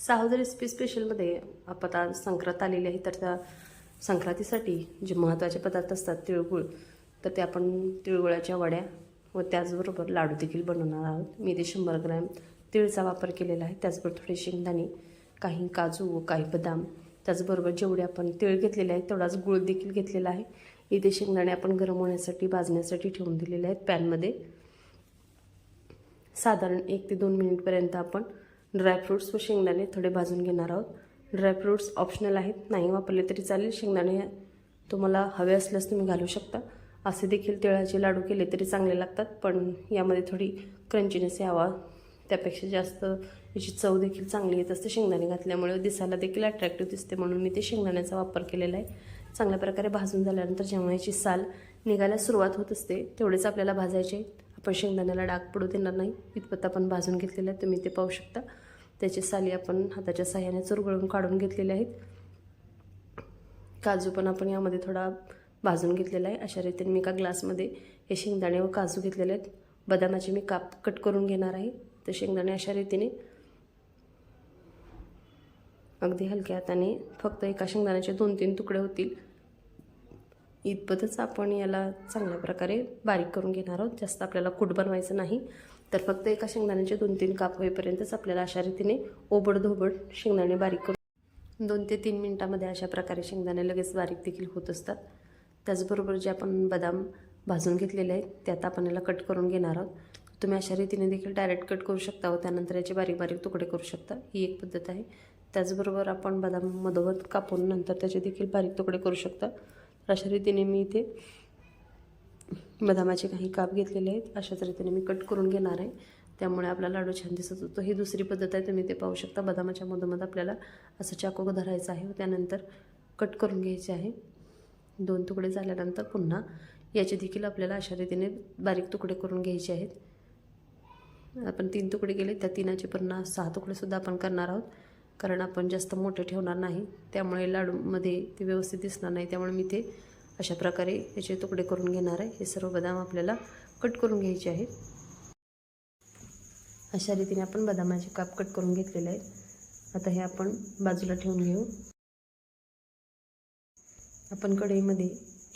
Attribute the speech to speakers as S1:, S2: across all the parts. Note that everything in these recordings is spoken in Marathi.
S1: सावध रेसिपी स्पेशलमध्ये आपण संक्रांत आलेली आहे तर त्या संक्रांतीसाठी जे महत्त्वाचे पदार्थ असतात तिळगुळ तर ते आपण तिळगुळाच्या वड्या व त्याचबरोबर लाडू देखील बनवणार आहोत. मी ते शंभर ग्रॅम तिळचा वापर केलेला आहे. त्याचबरोबर थोडे शेंगदाणे काही काजू व काही बदाम. त्याचबरोबर जेवढे आपण तिळ घेतलेले आहेत तेवढाच गुळ देखील घेतलेला आहे. इथे शेंगदाणे आपण गरम होण्यासाठी भाजण्यासाठी ठेवून दिलेले आहेत पॅनमध्ये. साधारण एक ते दोन मिनिटपर्यंत आपण ड्रायफ्रूट्स व शेंगदाणे थोडे भाजून घेणार आहोत. ड्रायफ्रूट्स ऑप्शनल आहेत. नाही वापरले तरी चालेल. शेंगदाणे तुम्हाला हवे असल्यास तुम्ही घालू शकता. असे देखील तिळाचे लाडू केले तरी चांगले लागतात पण यामध्ये थोडी क्रंचीनेस यावा. त्यापेक्षा जास्त याची चव देखील चांगली येत असते. शेंगदाणे घातल्यामुळे दिसायला देखील अट्रॅक्टिव्ह दिसते. म्हणून मी ते शेंगदाण्याचा वापर केलेला आहे. चांगल्या प्रकारे भाजून झाल्यानंतर जेव्हा याची साल निघायला सुरुवात होत असते तेवढेच आपल्याला भाजायचे आपण शेंगदाण्याला डाग पडू देणार नाही. इतपत आपण भाजून घेतलेलं आहे तुम्ही ते पाहू शकता. त्याची साली आपण हाताच्या साह्याने चुरगळून काढून घेतलेले आहेत. काजू पण आपण यामध्ये थोडा भाजून घेतलेला आहे. अशा रीतीने मी एका ग्लासमध्ये हे शेंगदाणे व काजू घेतलेले आहेत. बदामाचे मी काप कट करून घेणार आहे. तर शेंगदाणे अशा रीतीने अगदी हलक्या हाताने फक्त एका शेंगदाण्याचे दोन तीन तुकडे होतील. इतपतच आपण याला चांगल्या प्रकारे बारीक करून घेणार आहोत. जास्त आपल्याला कूट बनवायचं नाही. तर फक्त एका शेंगदाण्याचे दोन तीन काप होईपर्यंतच आपल्याला अशा रीतीने ओबड धोबड शेंगदाणे बारीक करून दोन ते तीन मिनटामध्ये अशा प्रकारे शेंगदाणे लगेच बारीक देखील होत असतात. त्याचबरोबर जे आपण बदाम भाजून घेतलेले आहेत त्यात आपण याला कट करून घेणार आहोत. तुम्ही अशा रीतीने देखील डायरेक्ट कट करू शकता व त्यानंतर याचे बारीक बारीक तुकडे करू शकता. ही एक पद्धत आहे. त्याचबरोबर आपण बदाम मधोमध कापून नंतर त्याचे देखील बारीक तुकडे करू शकता. अशा रीतीने मी इथे बदामाचे काही काप घेतलेले आहेत. अशाच रीतीने मी कट करून घेणार आहे. त्यामुळे आपला लाडू छान दिसत होतो. ही दुसरी पद्धत आहे. तुम्ही ते पाहू शकता. बदामाच्या मधोमध आपल्याला असं चाकू धरायचं आहे व त्यानंतर कट करून घ्यायचे आहे. दोन तुकडे झाल्यानंतर पुन्हा याचे देखील आपल्याला अशा रीतीने बारीक तुकडे करून घ्यायचे आहेत. आपण तीन तुकडे केले. त्या तीनाचे पुन्हा सहा तुकडेसुद्धा आपण करणार आहोत. कारण आपण जास्त मोठे ठेवणार नाही. त्यामुळे लाडूमध्ये ते व्यवस्थित दिसणार नाही. त्यामुळे मी ते अशा प्रकारे याचे तुकडे करून घेणार आहे. हे सर्व बदाम आपल्याला कट करून घ्यायचे आहेत. अशा रीतीने आपण बदामाचे काप कट करून घेतलेले आहेत. आता हे आपण बाजूला ठेवून घेऊ. आपण कढईमध्ये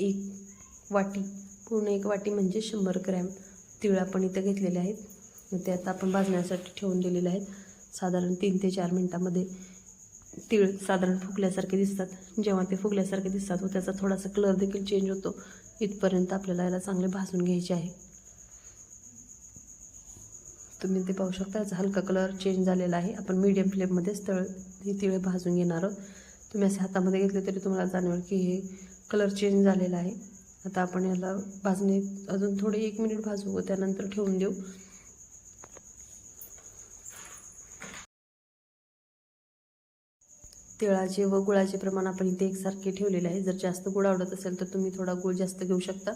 S1: एक वाटी पूर्ण एक वाटी म्हणजे शंभर ग्रॅम तिळ आपण इथं घेतलेले आहेत. ते आता आपण भाजण्यासाठी ठेवून दिलेले आहेत. साधारण तीन ते चार मिनटामध्ये तीळ साधारण फुगल्यासारखे दिसतात. जेव्हा ते फुगल्यासारखे दिसतात व त्याचा थोडासा कलर देखील चेंज होतो. इथपर्यंत आपल्याला याला चांगले भाजून घ्यायचे आहे. तुम्ही ते पाहू शकता याचा हलका कलर चेंज झालेला आहे. आपण मीडियम फ्लेममध्येच तळ ही तिळे भाजून घेणार आहोत. तुम्ही असे हातामध्ये घेतले तरी तुम्हाला जाणवेल की हे कलर चेंज झालेला आहे. आता आपण याला भाजणे अजून थोडे एक मिनिट भाजू व त्यानंतर ठेवून देऊ. तिळाचे व गुळाचे प्रमाण आपण इथे एकसारखे ठेवलेले आहे. जर जास्त गुळ आवडत असेल तर तुम्ही थोडा गुळ जास्त घेऊ शकता.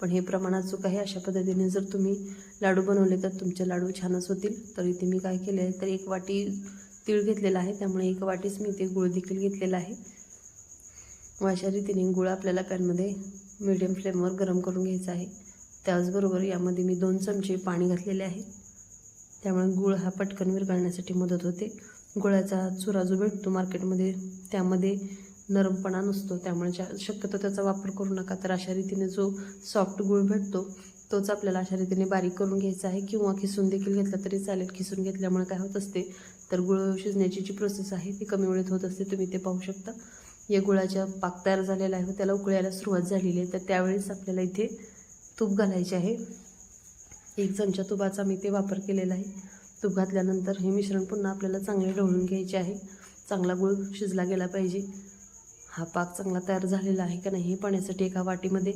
S1: पण हे प्रमाणात चूक आहे. अशा पद्धतीने जर तुम्ही लाडू बनवले तर तुमचे लाडू छानच होतील. तर इथे मी काय केले आहे? तर एक वाटी तीळ घेतलेला आहे. त्यामुळे एक वाटीच मी इथे गुळ देखील घेतलेला आहे. व अशा रीतीने गुळ आपल्याला पॅनमध्ये मिडियम फ्लेमवर गरम करून घ्यायचा आहे. त्याचबरोबर यामध्ये मी दोन चमचे पाणी घातलेले आहे. त्यामुळे गुळ हा पटकन विरघळण्यासाठी मदत होते. गुळाचा चुरा जो भेटतो मार्केटमध्ये त्यामध्ये नरमपणा नसतो. त्यामुळे शक्यतो त्याचा वापर करू नका. तर अशा रीतीने जो सॉफ्ट गुळ भेटतो तोच आपल्याला अशा रीतीने बारीक करून घ्यायचा आहे किंवा खिसून देखील घेतला तरी चालेल. खिसून घेतल्यामुळे काय होत असते तर गुळ शिजण्याची जी प्रोसेस आहे ती कमी वेळेत होत असते. तुम्ही ते पाहू शकता. या गुळाच्या पाक तयार झालेला आहे व त्याला उकळायला सुरुवात झालेली आहे. तर त्यावेळेस आपल्याला इथे तूप घालायचे आहे. एक चमचा तुपाचा मी ते वापर केलेला आहे. तूप घातल्यानंतर हे मिश्रण पुन्हा आपल्याला चांगले ढवळून घ्यायचे आहे. चांगला गुळ शिजला गेला पाहिजे. हा पाक चांगला तयार झालेला आहे का नाही हे पाण्यासाठी एका वाटीमध्ये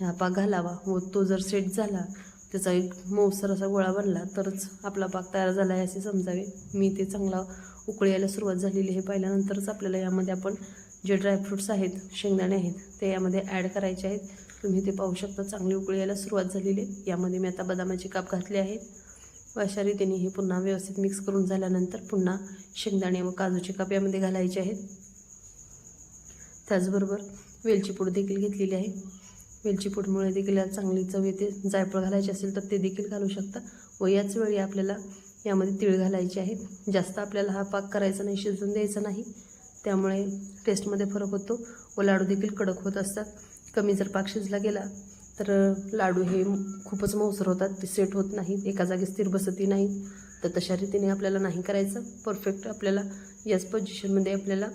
S1: हा पाक घालावा व तो जर सेट झाला त्याचा एक मऊसर असा गोळा बनला तरच आपला पाक तयार झाला आहे असे समजावे. मी ते चांगला उकळी यायला सुरुवात झालेली आहे. पाहिल्यानंतरच आपल्याला यामध्ये आपण जे ड्रायफ्रूट्स आहेत शेंगदाणे आहेत ते यामध्ये ॲड करायचे आहेत. तुम्ही ते पाहू शकता चांगली उकळी यायला सुरुवात झालेली आहे. यामध्ये मी आता बदामाचे काप घातले आहेत. व अशा रीतीने हे पुन्हा व्यवस्थित मिक्स करून झाल्यानंतर पुन्हा शेंगदाणे व काजूचे काप यामध्ये घालायचे आहेत. त्याचबरोबर वेलची पूड देखील घेतलेली आहे. वेलची पूडमुळे देखील याला चांगली चव येते. जायफळ घालायचे असेल तर ते देखील घालू शकता. व याच वेळी आपल्याला यामध्ये तीळ घालायचे आहेत. जास्त आपल्याला हा पाक करायचा नाही शिजवून द्यायचा नाही. त्यामुळे टेस्टमध्ये फरक होतो. व लाडू देखील कडक होत असतात. कमी जर पाक शिजला गेला तर लाडू हे खूपच मऊसर होतात. ते सेट होत नाहीत. एका जागी स्थिर बसती नाहीत. तर तशा रीतीने आपल्याला नाही करायचं. परफेक्ट आपल्याला याच पोझिशनमध्ये आपल्याला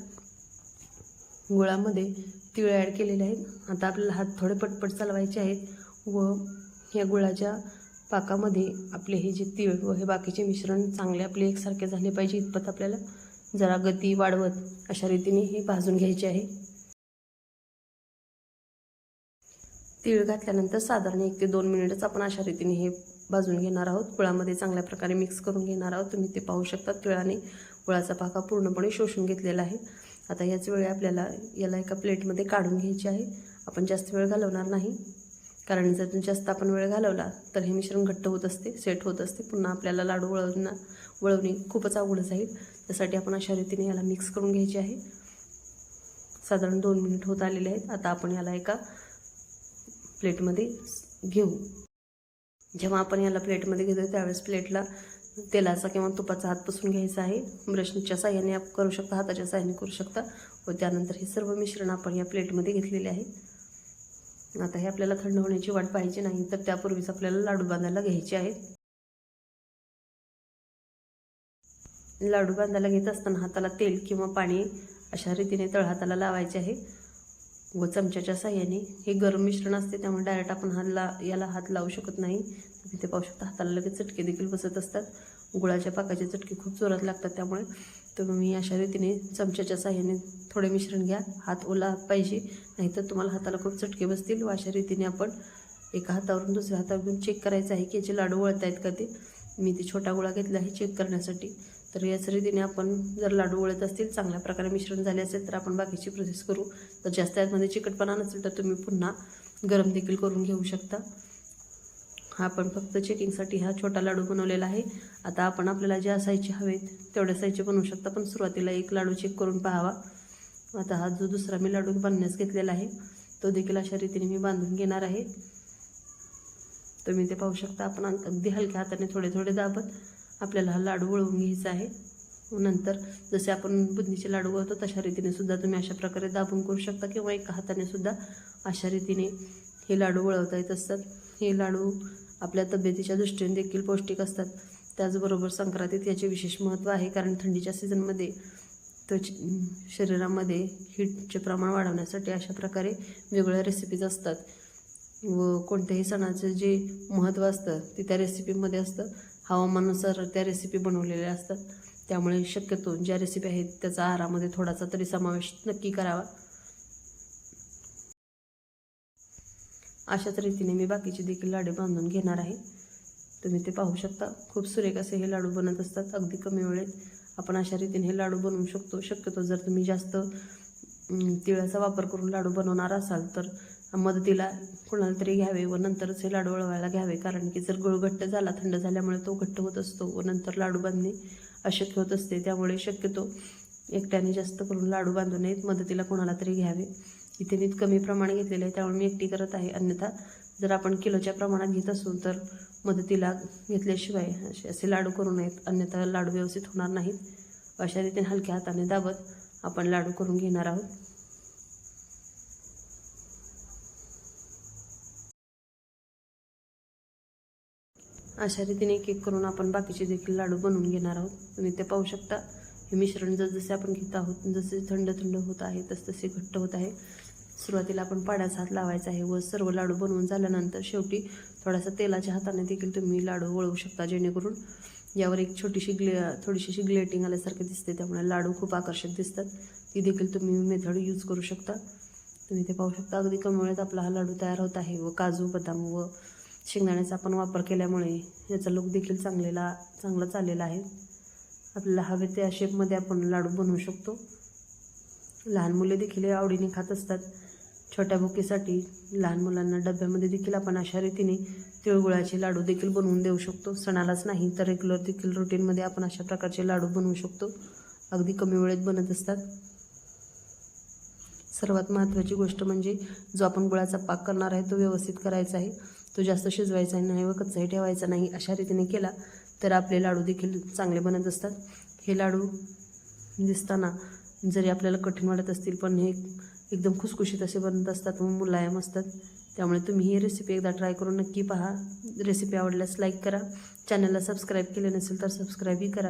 S1: गुळामध्ये तिळ ॲड केलेले आहेत. आता आपल्याला हात थोडे पटपट चालवायचे आहेत व या गुळाच्या पाकामध्ये आपले हे जे तीळ व हे बाकीचे मिश्रण चांगले आपले एकसारखे झाले पाहिजे इतपत आपल्याला जरा गती वाढवत अशा रीतीने हे भाजून घ्यायचे आहे. तीळ घातल्यानंतर साधारण एक ते दोन मिनिटच आपण अशा रीतीने हे भाजून घेणार आहोत. गुळामध्ये चांगल्या प्रकारे मिक्स करून घेणार आहोत. तुम्ही ते पाहू शकता. तिळाने गुळाचा पाका पूर्णपणे शोषून घेतलेला आहे. आता याच वेळी आपल्याला याला एका प्लेटमध्ये काढून घ्यायची आहे. आपण जास्त वेळ घालवणार नाही. कारण जर जास्त आपण वेळ घालवला तर हे मिश्रण घट्ट होत असते सेट होत असते. पुन्हा आपल्याला लाडू वळवणं वळवणे खूपच अवघड जाईल त्यासाठी आपण अशा रीतीने याला मिक्स करून घ्यायचे आहे. साधारण दोन मिनिट होत आलेले आहेत. आता आपण याला एका प्लेटमध्ये घेऊ. जेव्हा आपण याला प्लेटमध्ये घेतो त्यावेळेस प्लेटला तेलाचा किंवा तुपाचा हात पुसून घ्यायचा आहे. ब्रशच्या साह्याने आप करू शकता हाताच्या साह्याने करू शकता. व त्यानंतर हे सर्व मिश्रण आपण या प्लेटमध्ये घेतलेले आहे. आता हे आपल्याला थंड होण्याची वाट पाहिजे नाही तर त्यापूर्वीच आपल्याला लाडू बांधायला घ्यायचे आहेत. लाडू बांधायला घेत असताना हाताला तेल किंवा पाणी अशा रीतीने तळहाताला लावायचे आहे. व चमच्याच्या साह्याने हे गरम मिश्रण असते त्यामुळे डायरेक्ट आपण हातला याला हात लावू शकत नाही. तिथे पाहू शकता हाताला लगेच चटके देखील बसत असतात. गुळाच्या पाकाचे चटके खूप जोरात लागतात त्यामुळे. तुम्ही अशा रीतीने चमच्याच्या साह्याने थोडे मिश्रण घ्या. हात ओला पाहिजे नाहीतर तुम्हाला हाताला खूप चटके बसतील. व अशा रीतीने आपण एका हातावरून दुसऱ्या हातावर घेऊन चेक करायचं आहे की याचे लाडू वळत आहेत का ते. मी ते छोटा गोळा घेतला आहे चेक करण्यासाठी. तर याच रीतीने आपण जर लाडू वळत असतील चांगल्या प्रकारे मिश्रण झाले असेल तर आपण बाकीची प्रोसेस करू. तर जास्त यामध्ये चिकटपणा नसेल तर तुम्ही पुन्हा गरम देखील करून घेऊ शकता. हा आपण फक्त चेकिंगसाठी हा छोटा लाडू बनवलेला आहे. आता आपण आपल्याला ज्या साईजचे हवेत तेवढ्या साईजचे बनवू शकता. पण सुरुवातीला एक लाडू चेक करून पाहावा. आता हा जो दुसरा मी लाडू बांधण्यास घेतलेला आहे तो देखील अशा रीतीने मी बांधून घेणार आहे. तुम्ही ते पाहू शकता. आपण अगदी हलक्या हाताने थोडे थोडे दाबत आपल्याला हा लाडू वळवून घ्यायचा आहे. नंतर जसे आपण बुंदीचे लाडू वळतो तशा रीतीने सुद्धा तुम्ही अशा प्रकारे दाबून करू शकता किंवा एका हाताने सुद्धा अशा रीतीने हे लाडू वळवता येत असतात. हे लाडू आपल्या तब्येतीच्या दृष्टीने देखील पौष्टिक असतात. त्याचबरोबर संक्रांतीत याचे विशेष महत्त्व आहे कारण थंडीच्या सीझनमध्ये त्वच शरीरामध्ये हीटचे प्रमाण वाढवण्यासाठी अशा प्रकारे वेगवेगळ्या रेसिपीज असतात. व कोणत्याही सणाचं जे महत्त्व असतं ते त्या रेसिपीमध्ये असतं. हवामानानुसार त्या रेसिपी बनवलेल्या असतात. त्यामुळे शक्यतो ज्या रेसिपी आहेत त्याचा आहारामध्ये थोडासा तरी समावेश नक्की करावा. अशाच रीतीने मी बाकीचे देखील लाडू बांधून घेणार आहे. तुम्ही ते पाहू शकता. खूप सुरेख असे हे लाडू बनत असतात. अगदी कमी वेळेत आपण अशा रीतीने हे लाडू बनवू शकतो. शक्यतो जर तुम्ही जास्त तिळाचा वापर करून लाडू बनवणार असाल तर मदतीला कोणाला तरी घ्यावे व नंतरच हे लाडू वळवायला घ्यावे. कारण की जर गुळ घट्ट झाला थंड झाल्यामुळे तो घट्ट होत असतो व नंतर लाडू बांधणे अशक्य होत असते. त्यामुळे शक्यतो एकट्याने जास्त करून लाडू बांधू नयेत मदतीला कोणाला तरी घ्यावे. इथे मी कमी प्रमाण घेतलेले आहे त्यामुळे मी एकटी करत आहे. अन्यथा जर आपण किलोच्या प्रमाणात घेत असू तर मदतीला घेतल्याशिवाय असे असे लाडू करू नयेत. अन्यथा लाडू व्यवस्थित होणार नाहीत. अशा रीतीने हलक्या हाताने दाबत आपण लाडू करून घेणार आहोत. अशा रीतीने एक एक करून आपण बाकीचे देखील लाडू बनवून घेणार आहोत. तुम्ही ते पाहू शकता. हे मिश्रण जसजसे आपण घेत आहोत जसे थंड थंड होत आहे तसतसे घट्ट होत आहे. सुरुवातीला आपण पाण्याचा हात लावायचा आहे व सर्व लाडू बनवून झाल्यानंतर शेवटी थोडासा तेलाच्या हाताने देखील तुम्ही लाडू वळवू शकता जेणेकरून यावर एक छोटीशी ग्ले थोडीशीशी ग्लेटिंग आल्यासारखे दिसते. त्यामुळे लाडू खूप आकर्षक दिसतात. ती देखील तुम्ही मेथड यूज करू शकता. तुम्ही ते पाहू शकता. अगदी कमी वेळेत आपला हा लाडू तयार होत आहे व काजू बदाम व शेंगदाण्याचा आपण वापर केल्यामुळे याचा लुक देखील चांगलेला चांगला चाललेला आहे. आपल्याला हवे त्या शेपमध्ये आपण लाडू बनवू शकतो. लहान मुले देखील आवडीने खात असतात. छोट्या बुकीसाठी लहान मुलांना डब्यामध्ये देखील आपण अशा रीतीने तिळगुळाचे लाडू देखील बनवून देऊ शकतो. सणालाच नाही तर रेग्युलर देखील रुटीनमध्ये आपण अशा प्रकारचे लाडू बनवू शकतो. अगदी कमी वेळेत बनत असतात. सर्वात महत्त्वाची गोष्ट म्हणजे जो आपण गुळाचा पाक करणार आहे तो व्यवस्थित करायचा आहे. तो जास्त शिजवायचा नाही व कच्चाही ठेवायचा नाही अशा रीतीने केला तर आपले लाडू देखील चांगले बनत असतात. हे लाडू दिसताना जरी आपल्याला कठीण वाटत असतील पण हे एकदम खुसखुशीत असे बनत असतात व मुलायम असतात. त्यामुळे तुम्ही ही रेसिपी एकदा ट्राय करून नक्की पहा. रेसिपी आवडल्यास लाईक करा. चॅनलला सबस्क्राईब केले नसेल तर सबस्क्राईबही करा.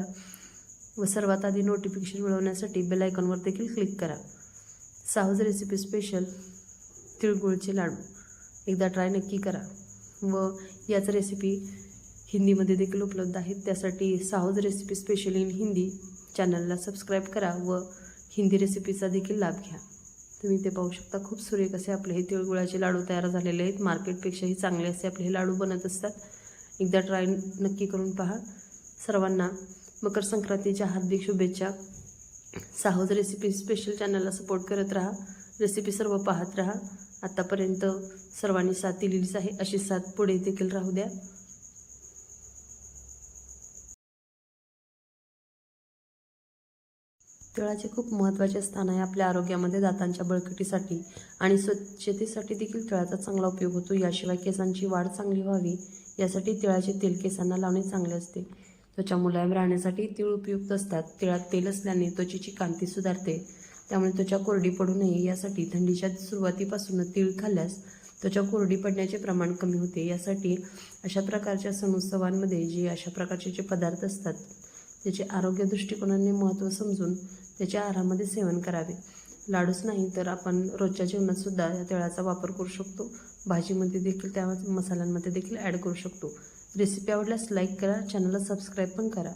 S1: व सर्वात आधी नोटिफिकेशन मिळवण्यासाठी बेल आयकॉनवर देखील क्लिक करा. साहूज रेसिपी स्पेशल तिळगुळचे लाडू. एकदा ट्राय नक्की करा. व याच रेसिपी हिंदीमध्ये देखील उपलब्ध आहेत. त्यासाठी Sahu's recipe special in Hindi चॅनलला सबस्क्राईब करा व हिंदी रेसिपीचा देखील लाभ घ्या. तुम्ही ते पाहू शकता. खूप सुरेख असे आपले हे तिळगुळाचे लाडू तयार झालेले आहेत. मार्केटपेक्षाही चांगले असे आपले हे लाडू बनत असतात. एकदा ट्राय नक्की करून पहा. सर्वांना मकर संक्रांतीच्या हार्दिक शुभेच्छा. साहूज रेसिपी स्पेशल चॅनलला सपोर्ट करत राहा. रेसिपी सर्व पाहत राहा. आत्तापर्यंत सर्वांनी साथ दिलेलीच आहे. अशी साथ पुढे देखील राहू द्या. तिळाचे खूप महत्त्वाचे स्थान आहे आपल्या आरोग्यामध्ये दातांच्या बळकटीसाठी आणि स्वच्छतेसाठी देखील तिळाचा चांगला उपयोग होतो. याशिवाय केसांची वाढ चांगली व्हावी यासाठी तिळाचे तेल केसांना लावणे चांगले असते. त्वचा मुलायम राहण्यासाठी तिळ उपयुक्त असतात. तिळात तेल असल्याने त्वचेची कांती सुधारते. त्यामुळे त्वचा कोरडी पडू नये यासाठी थंडीच्या सुरुवातीपासून तीळ खाल्ल्यास त्वचा कोरडी पडण्याचे प्रमाण कमी होते. यासाठी अशा प्रकारच्या सणोत्सवांमध्ये जे अशा प्रकारचे जे पदार्थ असतात त्याचे आरोग्य दृष्टिकोनाने महत्त्व समजून त्याच्या आहारामध्ये सेवन करावे. लाडूच नाही तर आपण रोजच्या जेवणातसुद्धा या तिळाचा वापर करू शकतो. भाजीमध्ये देखील त्या मसाल्यांमध्ये देखील ॲड करू शकतो. रेसिपी आवडल्यास लाईक करा चॅनलला सबस्क्राईब पण करा.